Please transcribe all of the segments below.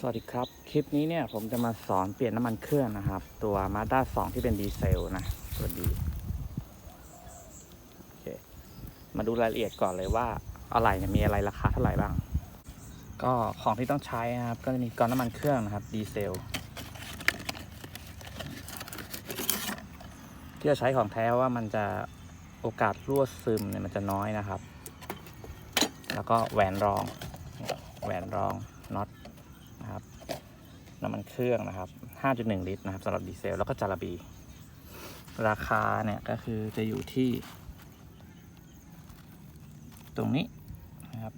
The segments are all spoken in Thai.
สวัสดีครับ คลิปนี้เนี่ยผมจะมาสอนเปลี่ยนน้ำมันเครื่องนะครับ ตัว Mazda 2 ที่เป็นดีเซลนะ ตัวดีโอเคมาดูรายละเอียดก่อนเลยว่าอะไรเนี่ยมีอะไรราคาเท่าไหร่บ้าง ก็ของที่ต้องใช้นะครับ ก็จะมีกรองน้ำมันเครื่องนะครับดีเซล ที่จะใช้ของแท้ว่ามันจะโอกาสรั่วซึมเนี่ยมันจะน้อยนะครับ แล้วก็แหวนรอง แหวนรองน็อต น้ำมันเครื่องนะครับ 5.1 ลิตรนะครับสำหรับดีเซล แล้วก็จาระบี ราคาเนี่ยก็คือจะอยู่ที่ ตรงนี้นะครับ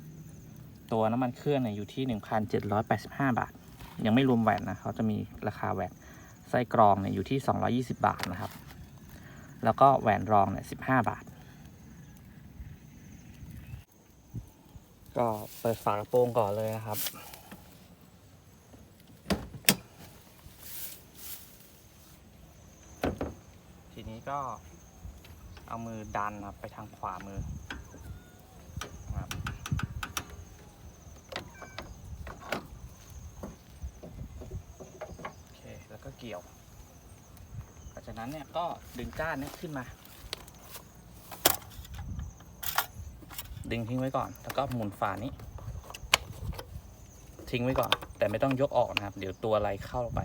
ตัวน้ำมันเครื่องเนี่ยอยู่ที่ 1,785 บาท ยังไม่รวมแหวนนะเขาจะมีราคาแหวนไส้กรองเนี่ยอยู่ที่ 220 บาทนะครับ แล้วก็แหวนรองเนี่ย15 บาท ก็เปิดฝากระโปรงก่อนเลยนะครับ นี้ก็เอามือดันครับไปทางขวามือครับโอเคแล้วก็เกี่ยวหลังจากนั้นเนี่ยก็ดึงก้านเนี้ขึ้นมา ดึงทิ้งไว้ก่อน แล้วก็หมุนฝานี้ ทิ้งไว้ก่อน แต่ไม่ต้องยกออกนะครับ เดี๋ยวตัวอะไรเข้าไป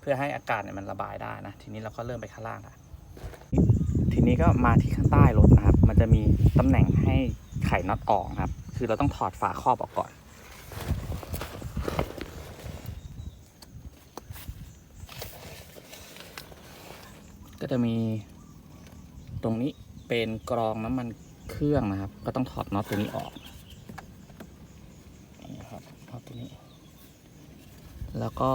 เพื่อให้อากาศเนี่ยมันระบายได้นะ ทีนี้เราก็เริ่มไปข้างล่างละทีนี้ก็มาที่ข้างใต้รถนะครับ มันจะมีตำแหน่งให้ไขน็อตออกครับ คือเราต้องถอดฝาครอบออกก่อนก็จะมีตรงนี้เป็นกรองน้ำมันเครื่องนะครับ ก็ต้องถอดน็อตตัวนี้ออกนี่ครับน็อตตัวนี้ แล้วก็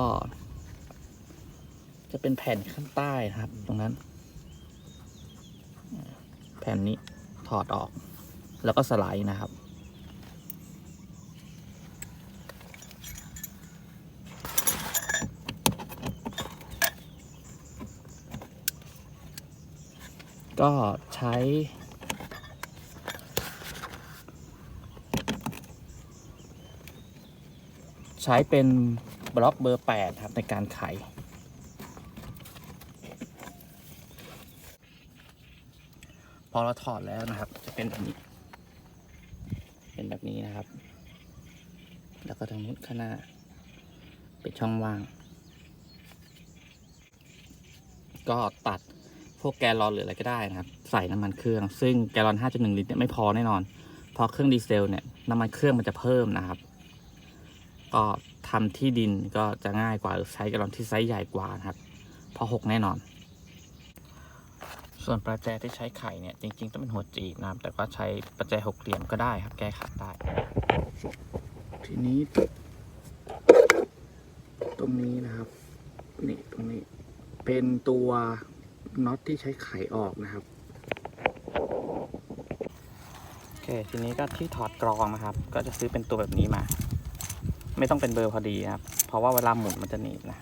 จะเป็นแผ่นข้างใต้นะครับ ตรงนั้น แผ่นนี้ถอดออก แล้วก็สไลด์นะครับ ก็ใช้ใช้เป็นบล็อกเบอร์ 8 ครับ ในการไข อเราถอดแล้วนะครับ จะเป็นแบบนี้ เป็นแบบนี้นะครับ แล้วก็ทางนู้นข้างหน้า เป็นช่องว่าง ก็ตัดพวกแกลลอนหรืออะไรก็ได้นะครับ ใส่น้ำมันเครื่อง ซึ่งแกลลอน 5.1 ลิตรเนี่ยไม่พอแน่นอน เพราะเครื่องดีเซลเนี่ยน้ำมันเครื่องมันจะเพิ่มนะครับ ก็ทำที่ดินก็จะง่ายกว่าหรือใช้แกลลอนที่ไซส์ใหญ่กว่านะครับ เพราะหกแน่นอน ส่วนประแจที่ใช้ไข่เนี่ยจริง ๆ ต้องเป็นหัวจีบนะครับแต่ก็ใช้ประแจหกเหลี่ยมก็ได้ครับ แก้ขัดได้ ทีนี้ ตรงนี้นะครับ นี่ตรงนี้ เป็นตัวน็อตที่ใช้ไขออกนะครับโอเคทีนี้ก็ที่ถอดกรองนะครับ ก็จะซื้อเป็นตัวแบบนี้มา ไม่ต้องเป็นเบอร์พอดีนะครับ เพราะว่าเวลาหมุนมันจะหนีบนะ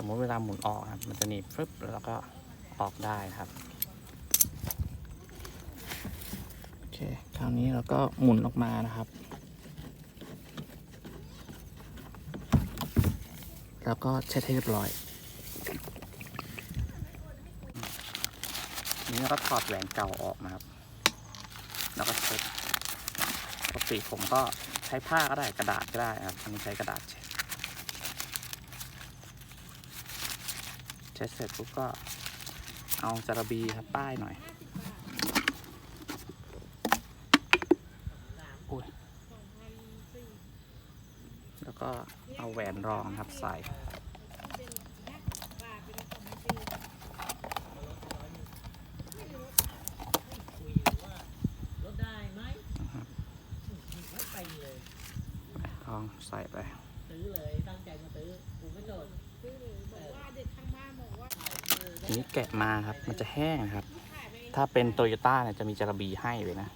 สมมุติเวลาหมุนออกครับ มันจะหนีบฟึบแล้วก็ออกได้นะครับโอเคคราวนี้เราก็หมุนออกมานะครับ แล้วก็เช็ดให้เรียบร้อยนี้เราก็ถอดแหวนเก่าออกนะครับ แล้วก็เช็ดปกติผมก็ใช้ผ้าก็ได้กระดาษก็ได้นะครับอันนี้ใช้กระดาษเช็ด เช็ดเสร็จปุ๊บก็เอาจาระบีครับป้ายหน่อยอุ้ยแล้วก็เอาแหวนรองครับใส่ลดได้ไหมไม่ไปเลยลองใส่ไปซื้อเลยตั้งใจมาซื้อกูไม่โดน ทีนี้แกะมาครับ มันจะแห้งครับ ถ้าเป็นโตโยต้าเนี่ยจะมีจาระบีให้เลยนะ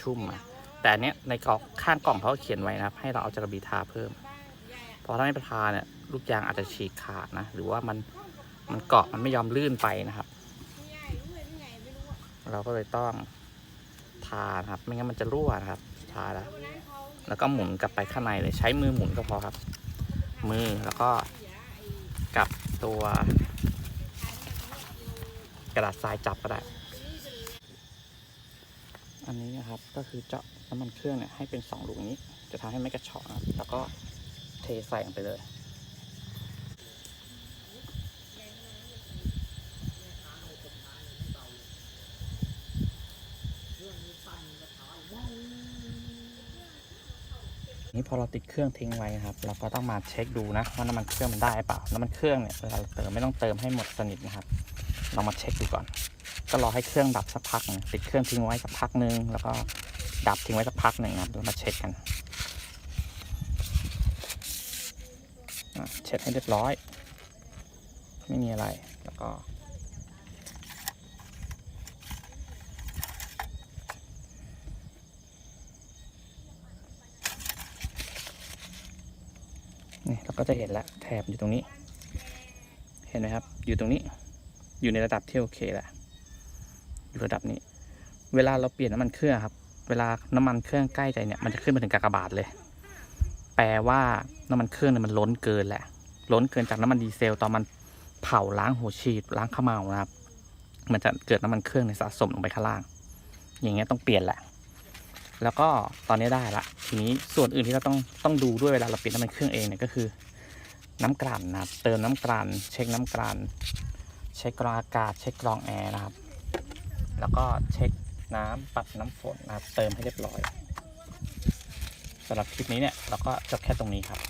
ชุ่มอะ แต่อันเนี้ยในกล่องข้างกล่องเขาเขียนไว้นะครับ ให้เราเอาจาระบีทาเพิ่ม เพราะถ้าไม่ทาเนี่ยลูกยางอาจจะฉีกขาดนะ หรือว่ามันมันเกาะมันไม่ยอมลื่นไปนะครับ เราก็เลยต้องทานะครับ ไม่งั้นมันจะรั่วนะครับ ทาแล้ว แล้วก็หมุนกลับไปข้างในเลย ใช้มือหมุนก็พอครับ มือแล้วก็ กับตัวกระดาษทรายจับก็ได้ อันนี้นะครับก็คือเจาะน้ำมันเครื่องเนี่ยให้เป็นสองลูกนี้ จะทำให้ไม่กระชอกนะครับแล้วก็เทใส่ลงไปเลย นี่พอเราติดเครื่องทิ้งไว้ครับ เราก็ต้องมาเช็คดูนะว่าน้ำมันเครื่องมันได้เปล่า น้ำมันเครื่องเนี่ยเวลาเราเติมไม่ต้องเติมให้หมดสนิทนะครับเรามาเช็คดูก่อน ก็รอให้เครื่องดับสักพักติดเครื่องทิ้งไว้สักพักหนึ่งแล้วก็ดับทิ้งไว้สักพักหนึ่งนะครับแล้วมาเช็คกันเช็ดให้เรียบร้อย ไม่มีอะไรแล้วก็ เราก็จะเห็นแล้วแถบอยู่ตรงนี้ เห็นไหมครับ อยู่ตรงนี้ อยู่ในระดับที่โอเคแหละอยู่ระดับนี้ เวลาเราเปลี่ยนน้ำมันเครื่องครับ เวลาน้ำมันเครื่องใกล้ใจเนี่ย มันจะขึ้นมาถึงกากบาทเลย แปลว่าน้ำมันเครื่องเนี่ยมันล้นเกินแหละ ล้นเกินจากน้ำมันดีเซลตอนมันเผาล้างหัวฉีดล้างข้าวเมานะครับ มันจะเกิดน้ำมันเครื่องในสะสมลงไปข้างล่าง อย่างเงี้ยต้องเปลี่ยนแหละ แล้วก็ตอนนี้ได้ละ ทีนี้ส่วนอื่นที่เราต้องต้องดูด้วยเวลาเราปิดน้ำมันเครื่องเองเนี่ยก็คือ น้ำกลั่นนะครับเติมน้ำกลั่นเช็คน้ำกลั่นเช็คกรองอากาศ เช็คกรองแอร์นะครับ แล้วก็เช็คน้ำปัดน้ำฝนนะครับเติมให้เรียบร้อยสำหรับคลิปนี้เนี่ยเราก็จบแค่ตรงนี้ครับ